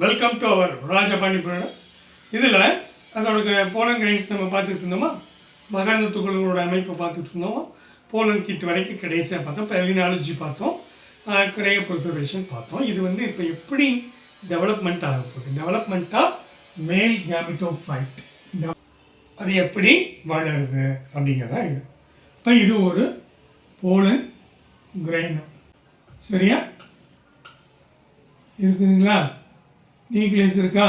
Welcome to our ராஜபாணி புராணம். இதில் அதோட pollen grains நம்ம பார்த்துட்டு இருந்தோமா? மகாந்த துகள்களோட அமைப்பை பார்த்துட்டு இருந்தோம்? போலன் கிட் வரைக்கும் கடைசியாக பார்த்தோம். பெர்லினாலஜி பார்த்தோம். கிரைய ப்ரிசர்வேஷன் பார்த்தோம். இது வந்து இப்போ எப்படி டெவலப்மெண்ட் ஆக போகுது? டெவலப்மெண்ட்டாக மேல் கேமிட்டோ ஃபைட் அது எப்படி வளருது அப்படிங்கிறதா இது. இப்போ இது ஒரு போலன் கிரைன் சரியா? இருக்குதுங்களா? நியூக்ளியஸ் இருக்கா?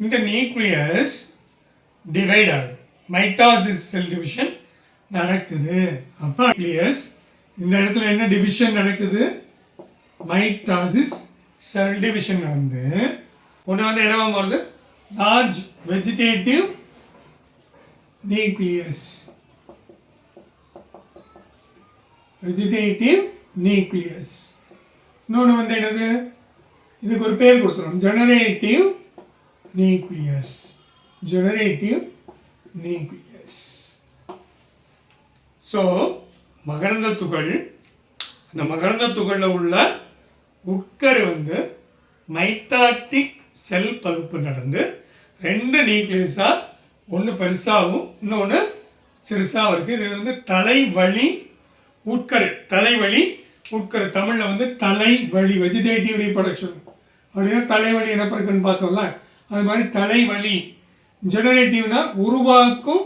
இந்த நியூக்ளியஸ் டிவைட் ஆகுது மைட்டாசிஸ் செல் டிவிஷன் நடக்குது. அப்போ நியூக்ளியஸ் இந்த இடத்துல என்ன டிவிஷன் நடக்குது? மைட்டாசிஸ் செல் டிவிஷன் நடந்து ஒன்று வந்து என்னவா மாறுது? Large vegetative nucleus vegetative nucleus இன்னொன்று வந்து என்னது? இதுக்கு ஒரு பேர் கொடுத்துரும் generative nucleus generative nucleus so மகரந்த துகள் அந்த மகரந்த துகளில் உள்ள உட்கரு வந்து மைட்டாட்டிக் செல் பகுப்பு நடந்து ரெண்டு நியூக்ளியஸாக ஒன்று பெருசாகவும் இன்னொன்று சிறுசாகவும் இருக்குது இது வந்து தலைவழி உட்கரு. தலைவழி உட்கரு. தமிழில் வந்து தலைவழி வெஜிடேட்டிவ் ரீப்ரொடக்ஷன் அப்படின்னா தலைவலி இனப்பெருக்கன்னு பார்த்தோம்ல? அது மாதிரி தலைவலி. ஜெனரேட்டிவ்னா உருவாக்கும்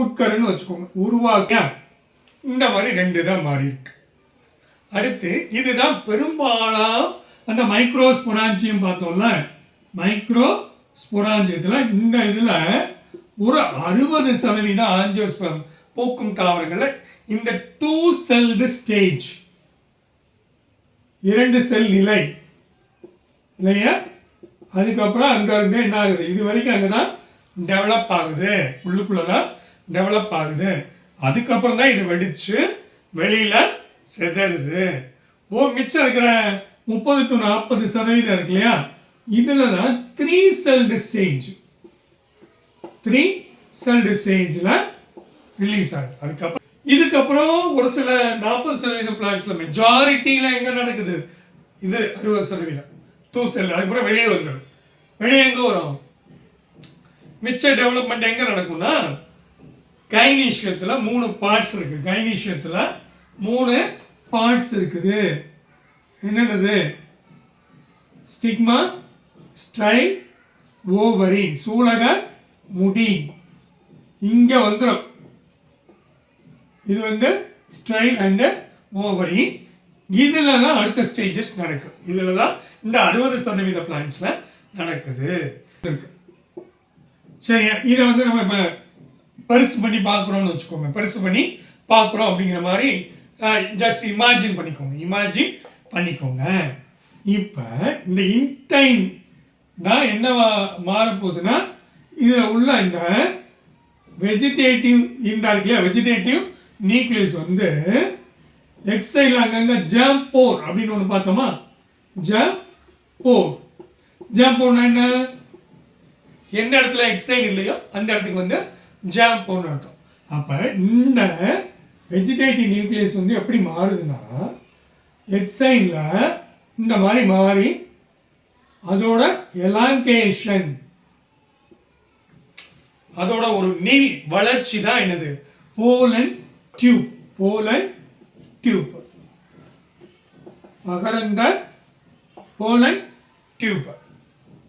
உட்கருன்னு வச்சுக்கோங்க. உருவாக்க இந்த மாதிரி ரெண்டு தான் மாறி இருக்கு. அடுத்து இதுதான் பெரும்பாலும் அந்த மைக்ரோ ஸ்புராஞ்சியும் பார்த்தோம்ல. மைக்ரோ ஸ்பொராஞ்சியத்தில் இந்த இதில் ஒரு அறுபது சதவீதம் ஆஞ்சியோஸ்பம் பூக்கும் தாவரங்களில் இந்த டூ செல்டு ஸ்டேஜ் இரண்டு செல் நிலை இல்லையா? அதுக்கப்புறம் அங்கே இருந்து என்ன ஆகுது? இது வரைக்கும் அங்கே தான் டெவலப் ஆகுது. உள்ளுக்குள்ளே தான் டெவலப் ஆகுது. அதுக்கப்புறம் தான் இது வெடித்து வெளியில் செதறுது. ஓ மிச்சம் இருக்கிற முப்பது டு நாற்பது சதவீதம் இருக்கு இல்லையா? இதில் தான் three cell stage three cell டிஸ்டேஞ்சில் release ஆகுது. அதுக்கப்புறம் இதுக்கப்புறம் ஒரு சில நாற்பது சதவீதம் பிளான்ஸில் மெஜாரிட்டியில் எங்கே நடக்குது? இது அறுபது சதவீதம். டூ அதுக்கப்புறம் வெளியே வந்துடும் வெளியே எங்கே வரும்? மிச்ச டெவலப்மெண்ட் எங்கே நடக்கும்னா கைனீஷியத்தில் மூணு பார்ட்ஸ் இருக்குது கைனீஷியத்தில் மூணு பார்ட்ஸ் இருக்குது. என்னென்னது? ஸ்டிக்மா ஸ்டைல் ஓவரி சூலக முடி. இங்கே வந்துடும் இது வந்து ஸ்டைல் அண்டு ஓவரி இதில் தான் அடுத்த ஸ்டேஜஸ் நடக்கும். இதில் தான் இந்த அறுபது சதவீத பிளான்ஸில் நடக்குது. இருக்கு. சரியா? இதை வந்து நம்ம இப்போ பெருசு பண்ணி பார்க்குறோம்னு வச்சுக்கோங்க. பெருசு பண்ணி பார்க்குறோம் அப்படிங்கிற மாதிரி ஜஸ்ட் இமேஜின் பண்ணிக்கோங்க. இமேஜின் பண்ணிக்கோங்க. இப்போ இந்த இன்டைம் தான் என்ன மாறப்போகுதுன்னா இதில் உள்ள இந்த வெஜிடேட்டிவ் இந்த இருக்கு இல்லையா வெஜிடேட்டிவ் நியூக்ளியஸ் வந்து எக்ஸைல் அங்கங்க ஜம் போர் அப்படின்னு ஒன்று பார்த்தோமா? ஜம் போர் ஜம் போர்னா என்ன? எந்த இடத்துல எக்ஸைல் இல்லையோ அந்த இடத்துக்கு வந்து ஜாம் போர்னு அர்த்தம். அப்போ இந்த வெஜிடேட்டிவ் நியூக்ளியஸ் வந்து எப்படி மாறுதுன்னா எக்ஸைனில் இந்த மாதிரி மாறி அதோட எலாங்கேஷன் அதோட ஒரு நீள் வளர்ச்சி தான் என்னது? போலன் டியூப் போலன் டியூப் மகரந்த போலன் டியூப்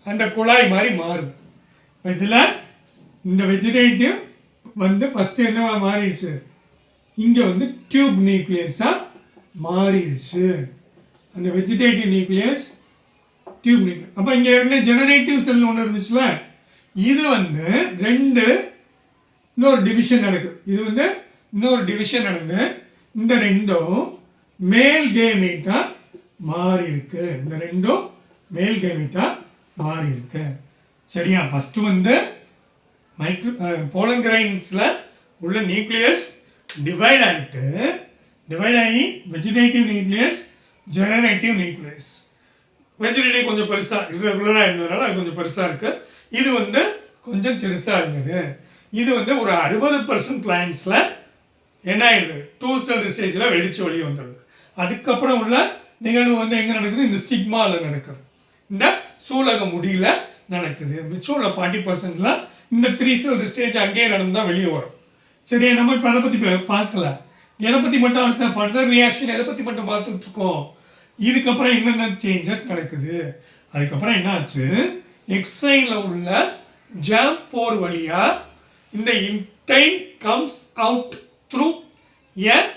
அந்த குழாய் மாதிரி மாறுது. இப்போ இதில் இந்த வெஜிடேட்டிவ் வந்து ஃபஸ்ட்டு என்னவா மாறிடுச்சு? இங்கே வந்து டியூப் நியூக்ளியஸாக மாறிடுச்சு. அந்த வெஜிடேட்டிவ் நியூக்ளியஸ் டியூப் நியூக்ளியஸ் அப்போ இங்கே என்ன ஜெனரேட்டிவ் செல் ஒன்று இருந்துச்சுல? இது வந்து ரெண்டு இன்னொரு டிவிஷன் நடக்குது. இது வந்து இன்னொரு டிவிஷன் நடந்து இந்த ரெண்டும் மேல் கேமீட்டாக மாறி இருக்கு. இந்த ரெண்டும் மேல் கேமீட்டாக மாறி இருக்கு. சரியா? ஃபஸ்ட்டு வந்து மைக்ரோ போலங்கிரைன்ஸில் உள்ள நியூக்ளியஸ் டிவைட் ஆகிட்டு டிவைட் ஆகி vegetative nucleus generative nucleus vegetative கொஞ்சம் பெருசாக ரெகுலராக இருந்ததுனால அது கொஞ்சம் பெருசாக இருக்குது இது வந்து கொஞ்சம் சிறுசாக இருந்தது. இது வந்து ஒரு அறுபது பர்சன்ட் பிளான்ஸில் என்ன ஆயிடுது? டூ செல் ஸ்டேஜில் வெடிச்சு வெளியே வந்துடுது. அதுக்கப்புறம் உள்ள நிகழ்வு வந்து எங்கே நடக்குது? இந்த ஸ்டிக்மாவில் நடக்குது. இந்த சூலக முடியில் நடக்குது. மிச்சம் உள்ள ஃபார்ட்டி பர்சன்டில் இந்த த்ரீ செல் ஸ்டேஜ் அங்கேயே நடந்து தான் வெளியே வரும். சரி நம்ம இப்போ அதை பற்றி பார்க்கல. எதை பற்றி மட்டும் அடுத்த ஃபர்தர் ரியாக்ஷன் எதை பற்றி மட்டும் பார்த்துட்ருக்கோம் இதுக்கப்புறம் என்னென்ன சேஞ்சஸ் நடக்குது? அதுக்கப்புறம் என்ன ஆச்சு எக்ஸைனில் உள்ள ஜாம் போர் வழியாக இந்த intine comes out through a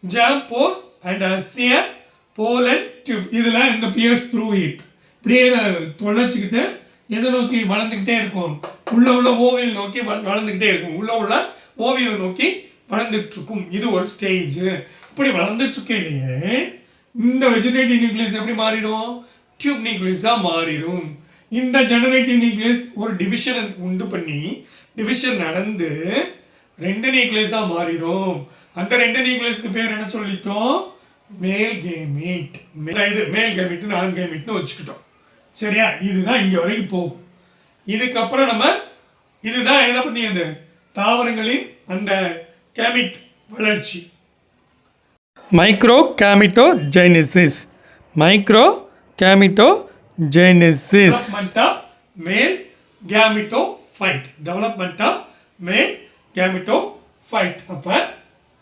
germ pore and அசிய pollen tube இதில் இந்த பியர்ஸ் த்ரூ இட் இப்படியே தொலைச்சிக்கிட்டு எதை நோக்கி வளர்ந்துக்கிட்டே இருக்கும். உள்ள உள்ள ஓவியல் நோக்கி வள- வளர்ந்துக்கிட்டே இருக்கும். உள்ள உள்ள ஓவியல் நோக்கி வளர்ந்துட்டு இருக்கும் இது ஒரு ஸ்டேஜ் இப்படி வளர்ந்துட்டு இருக்கையிலேயே இந்த வெஜிடேட்டிவ் நியூக்ளியஸ் எப்படி மாறிடும்? டியூப் நியூக்ளியஸாக மாறிடும். இந்த ஜெனரேட்டிவ் நியூக்ளியஸ் ஒரு டிவிஷனை உண்டு பண்ணி டிவிஷன் நடந்து ரெண்டு நியூக்ளியஸாக மாறிடும். அந்த ரெண்டு நியூக்ளியஸ்க்கு பேர் என்ன சொல்லிட்டோம்? மேல் கேமீட் இது மேல் கேமீட் நான் கேமீட்னு வச்சுக்கிட்டோம். சரியா? இதுதான் இங்கே வரைக்கும் போகும். இதுக்கப்புறம் நம்ம இதுதான் என்ன பற்றி அந்த தாவரங்களின் அந்த கேமிட் வளர்ச்சி. Micro gametogenesis micro gametogenesis male gametophyte development of male gametophyte அப்போ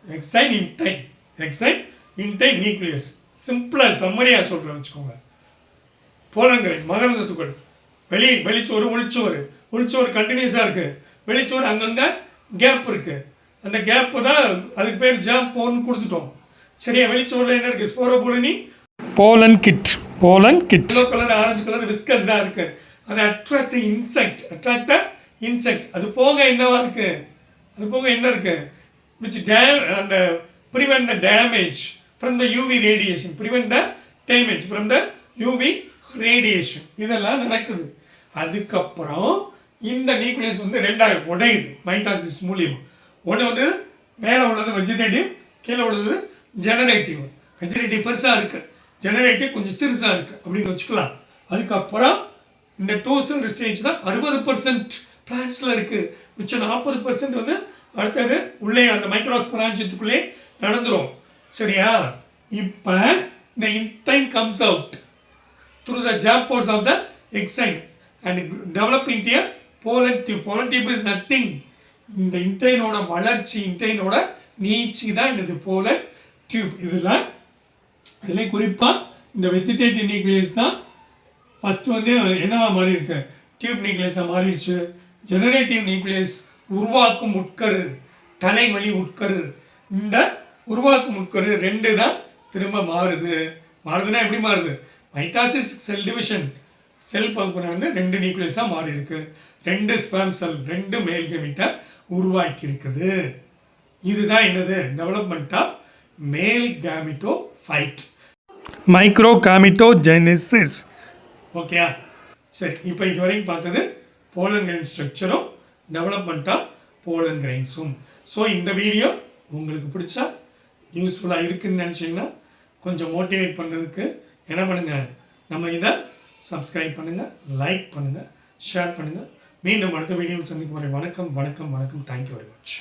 exine intine exine intine nucleus சிம்பிளாக சம்மரியாக சொல்கிறேன் வச்சுக்கோங்க. போலங்கள் மகரந்த துகள் வெளி வெளிச்சோறு உள்ச்சோறு உள்ச்சோறு கண்டினியூஸாக இருக்குது வெளிச்சோறு அங்கங்கே கேப் இருக்குது அந்த கேப்பு தான் அதுக்கு பேர் ஜாம் போன்னு கொடுத்துட்டோம். சரியா வெளிச்சோறில் என்ன இருக்குது sporopollenin pollen kit pollen kit yellow colour orange colour விஸ்கஸாக இருக்குது அது அட்ராக்ட் இன்செக்ட் அட்ராக்ட் இன்செக்ட் அது போக என்னவா இருக்குது அது போக என்ன இருக்குது விச் டேம் அந்த prevent the damage from the UV radiation prevent the damage from the UV radiation இதெல்லாம் நடக்குது. அதுக்கப்புறம் இந்த நியூக்ளியஸ் வந்து ரெண்டாயிரம் உடையுது மைட்டாசிஸ் மூலியமாக ஒன்று வந்து மேலே உள்ளது வெஜிடேட்டிவ் கீழே உள்ளது ஜெனரேட்டிவ் வெஜிடேட்டிவ் பெருசாக இருக்குது ஜெனரேட்டிவ் கொஞ்சம் சிறுசாக இருக்குது அப்படின்னு வச்சுக்கலாம். அதுக்கப்புறம் இந்த டூ செல் ஸ்டேஜ் தான் அறுபது பர்சன்ட் பிளான்ஸில் இருக்குது மிச்சம் நாற்பது பர்சன்ட் வந்து அடுத்தது உள்ளே அந்த மைக்ரோஸ்பராஞ்சத்துக்குள்ளே நடந்துடும் சரியா? இப்போ இந்த intine comes out through the germ of of the and develop develop pollen a pollen tube is nothing இந்த இன்டைனோட வளர்ச்சி இன்டைனோட நீச்சி தான் இது போலன் டியூப் இதெல்லாம் இதில் குறிப்பாக இந்த வெஜிடேட்டிவ் நியூக்ளியஸ் தான் ஃபஸ்ட்டு வந்து என்னவா மாறி இருக்கு டியூப் நியூக்ளியஸாக மாறிடுச்சு. ஜெனரேட்டிவ் நியூக்ளியஸ் உருவாக்கும் உட்கரு தலைவலி உட்கரு. இந்த உருவாக்கும் உட்கரு ரெண்டு தான் திரும்ப மாறுது. மாறுதுன்னா எப்படி மாறுது? மைட்டாசிஸ் செல் டிவிஷன் செல் பகுப்பு வந்து ரெண்டு நியூக்ளியஸாக மாறி இருக்கு ரெண்டு ஸ்பேம் செல் ரெண்டு மேல் கெமிட்டை உருவாக்கி இருக்குது இதுதான் என்னது? Development of male gametophyte microgametogenesis ஓகேயா சரி இப்போ இது வரைக்கும் பார்த்தது போலன் கிரைன் ஸ்ட்ரக்சரும் டெவலப்மெண்ட் ஆஃப் போலன் கிரைன்ஸும் ஸோ இந்த வீடியோ உங்களுக்கு பிடிச்சா யூஸ்ஃபுல்லாக இருக்குதுன்னு நினச்சிங்கன்னா கொஞ்சம் மோட்டிவேட் பண்ணுறதுக்கு என்ன பண்ணுங்கள் நம்ம இதை சப்ஸ்கிரைப் பண்ணுங்கள் லைக் பண்ணுங்கள் ஷேர் பண்ணுங்கள் மீண்டும் அடுத்த வீடியோவில் சந்திக்கும் வரை வணக்கம் வணக்கம் வணக்கம். Thank you very much